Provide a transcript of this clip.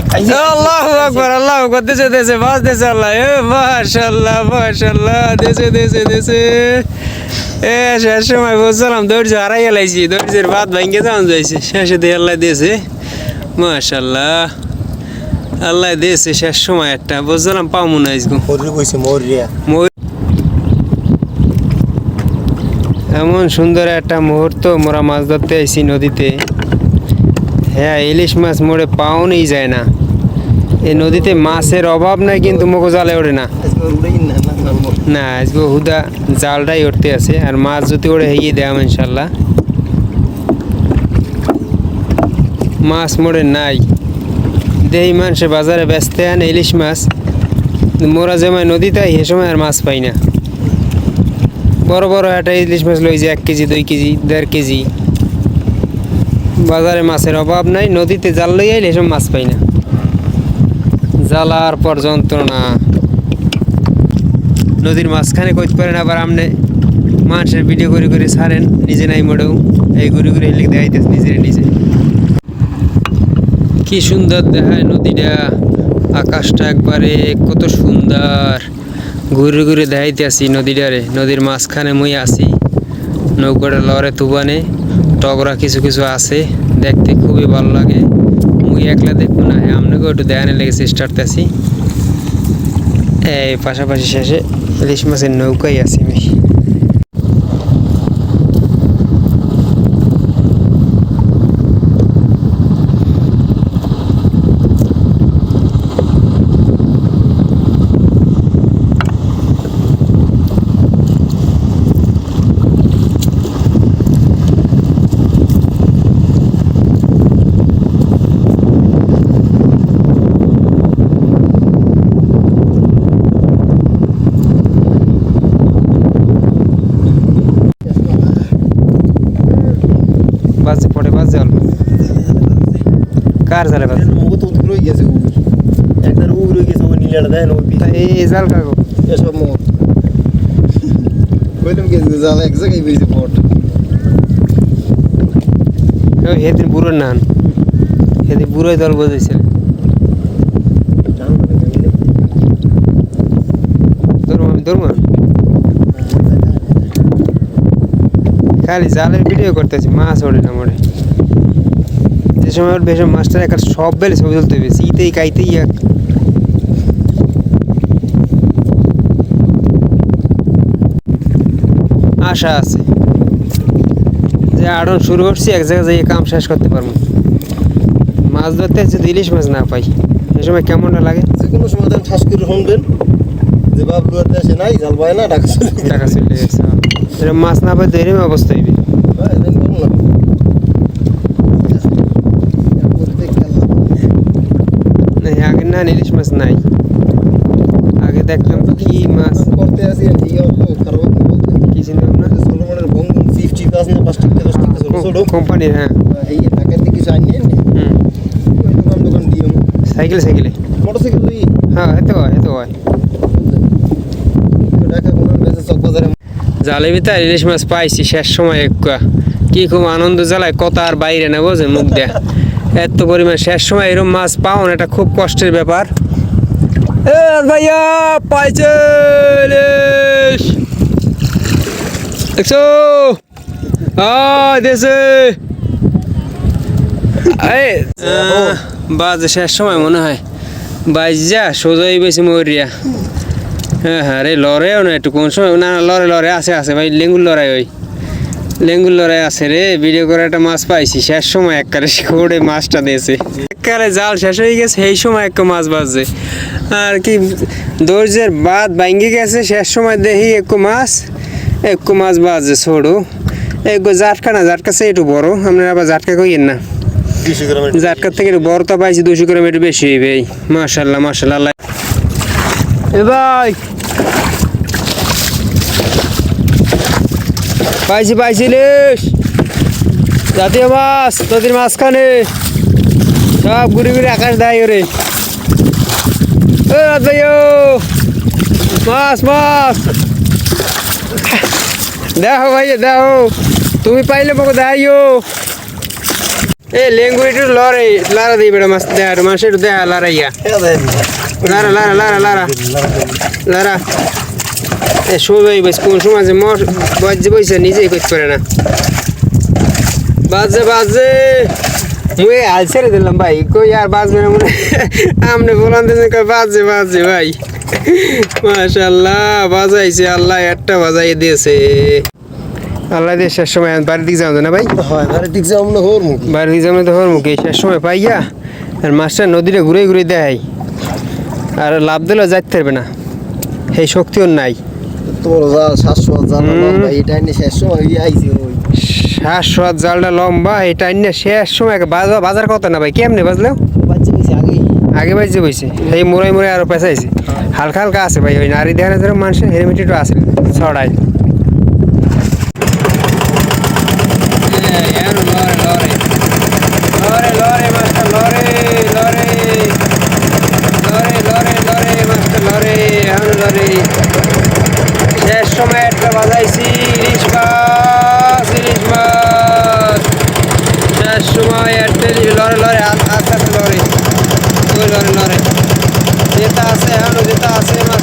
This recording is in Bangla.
আল্লাহু আকবার আল্লাহু আকবার দেশে দেশে বাস দেশে আল্লাহ। এ মাশাআল্লাহ মাশাআল্লাহ দেশে দেশে দেশে এ শেষ সময় বলছিলাম দৌড় হারাই গেলাইছি দৌড়ের বাদ ভাঙ্গে যাওয়া যাইছে। শেষে দিয়ে আল্লাহ দিয়েছে মাশাআল্লাহ। আল্লাহ দিয়েছে শেষ সময় একটা পাবো না আজকে। মই- এমন সুন্দর একটা মুহূর্ত মোরা মাছ ধরতে আইছি নদীতে। হ্যাঁ ইলিশ মাছ মোড়ে পাওয়াই যায় না। এই নদীতে মাছের অভাব নাই, কিন্তু মোকো জালে ওঠে না। না, আজকে হুদা জালটাই উঠতে আছে, আর মাছ যদি ওড়ে হেগিয়ে দেয় ইনশাল্লাহ। মাছ মোড়ে নাই। দেহি মানুষে বাজারে ব্যস্ত, আনে ইলিশ মাছ। মোরা যেমন নদীতে সে সময় আর মাছ পাই না। বড় বড় একটা ইলিশ মাছ লই যে এক কেজি, দুই কেজি, দেড় কেজি। বাজারে মাছের অভাব নাই, নদীতে জাল লই আইলে এসব মাছ পাই না। জ্বালার পর যন্ত্রণা নদীর মাঝখানে কইতে পারেন আবার আমনে মানুষের ভিডিও করে করে ছাড়েন, নিজে নাই মোড়েও এই ঘুরে ঘুরে হেলে দেখাইতেছে নিজের নিজে। কি সুন্দর দেখায় নদীটা, আকাশটা একবারে কত সুন্দর। ঘুরে ঘুরে দেখাইতে আসি নদীটারে, নদীর মাঝখানে মই আসি নৌকাটা লড়ে তুবানে। টগরা কিছু কিছু আছে, দেখতে খুবই ভালো লাগে। মুই একলা দেখব না আপনাকেও একটু দেখানে লেগে চেষ্টা করতেছি। এই পাশাপাশি শেষে ইলিশ মাছের নৌকাই আছি আমি বাজে পড়ে বাজে অল্প। কার জালে বাজে? মগো তো উড়ে গেছে একবার উড়ে গেছে ও নীলাটা দেয় না ওই এই জাল কাগো। এসব মোর কইলাম গেছে জাল এক জায়গায় বেরিয়েছে পট হেদিন বুড়োর নান। হেদিন বুড়োই দল বোঝাইছিল ধরুন আমি ধরুন খালি জালের ভিডিও করতেছি মাছ ওঠে না মরে। যে সময় বেশ মাছটা একটা সব বেলে ছবি তুলতে হবে শীতেই কাইতেই এক। আশা আছে যে আড়ন শুরু করছি এক জায়গায় যাই কাম শেষ করতে পারব। মাছ ধরতে যদি ইলিশ মাছ না পাই। সে সময় কেমনটা লাগে? যে কোনো সময় দেন ঠাস করে শুনবেন। যে বাবলু আর দেশে নাই জাল পায় না ঢাকা চলে টাকা চলে গেছে এরকম মাছ না পাই তো এরকম অবস্থা হইবে। আগে না ইলিশ মাছ নাই। আগে দেখতাম কি মাছ। করতে আসি কি চিন্তা ভাবনা? কোম্পানির হ্যাঁ। সাইকেলে সাইকেলে। মোটরসাইকেল হ্যাঁ এত হয় এত হয়। ঢাকা কোনো জালে ভিতরে ইলিশ মাছ পাইছি শেষ সময় একটা কি খুব আনন্দ জ্বালায় কত আর বাইরে না বোঝে মুখ দেয়া। এত পরিমাণ শেষ সময় এরকম মাছ পাওন এটা খুব কষ্টের ব্যাপার। ভাইয়া পাইছে দেখছ? দেশে বাজে শেষ সময় মনে হয়। বাইশ যা সোজাই বেশি মরিয়া। হ্যাঁ হ্যাঁ রে লড়াইও না একটু কোন সময়? না না, লড়ে লড়ে আছে আছে ভাই লেঙ্গুর লড়াই ওই। লেঙ্গুর লড়াই আছে রে ভিডিও করে একটা মাছ পাইছি শেষ সময় এককারে করে মাছটা দিয়েছে। এককারে জাল শেষ হয়ে গেছে সেই সময় একটা মাছ বাজছে। আর কি দর্জের বাদ ভাঙ্গি গেছে শেষ সময় দেখি একটু মাছ একটু মাছ বাজছে ছোড়ো। একটু জাটকা না জাটকা সে একটু বড় আপনারা আবার জাটকা কইয়েন না। জাটকার থেকে একটু বড়টা পাইছি দুশো গ্রাম একটু বেশি হইবে মাশাল্লাহ আল্লাহ। এ ভাই পাইছি পাইছি ইলিশ। জাতীয় মাছ নদীর মাঝখানে। সব ঘুরে ঘুরে আকাশ দেয় রে ও মাছ মাছ। দেখো ভাই দেখো। তুমি পাইলে মোকে দেখাইও এ লেঙ্গুর একটু লড়ে লারা দিই বেটা মাছ দেখা একটু দেখা লারাইয়া লারা লারা লারা লারা লারা সবাই বেশ কোন সময় যে মর বাজে বইছে নিজেই করতে পারে না। বাজে বাজে। মুই হাল ছেড়ে দিলাম ভাই কই আর বাজবে না মনে আমনে বলান দিয়েছে কই বাজে বাজে ভাই। মাশাল্লাহ বাজাইছে আল্লাহ একটা বাজাই দিয়েছে। আল্লাহ দিয়ে শেষ সময় বাড়ির দিকে যাও না ভাই? হয় আরে ঠিক যাও না হোর মুখ। বাড়ির দিকে যাব তো হর মুখে শেষ সময় পাইয়া আর মাছটা নদীটা ঘুরে ঘুরে দেয়। আর লাভ দিলেও যাইতে পারবে না। সেই শক্তিও নাই। সাতশো হাজার হুম। এটা নিয়ে শেষ সময় ওই শ্বাস জালটা লম্বা এটা নিয়ে শেষ সময় বাজার বাজার কত না ভাই? কেমনে বাজলেও আগে বাজছে বইছে এই মোড়াই মোড়াই আরও পেঁচাইছে। হালকা হালকা আছে ভাই ওই নারী যেন মানুষের হেলমেট আছে ছড়াই লরে লরে মাস্টার লরে লরে লরে লরে লরে মাস্টার লরে এখন লরে শেষ সময় একটা বাজাইছি ইলিশ মাছ ইলিশ মাছ শেষ সময় একটা লরে লরে আস্তে আস্তে লরে ওই লরে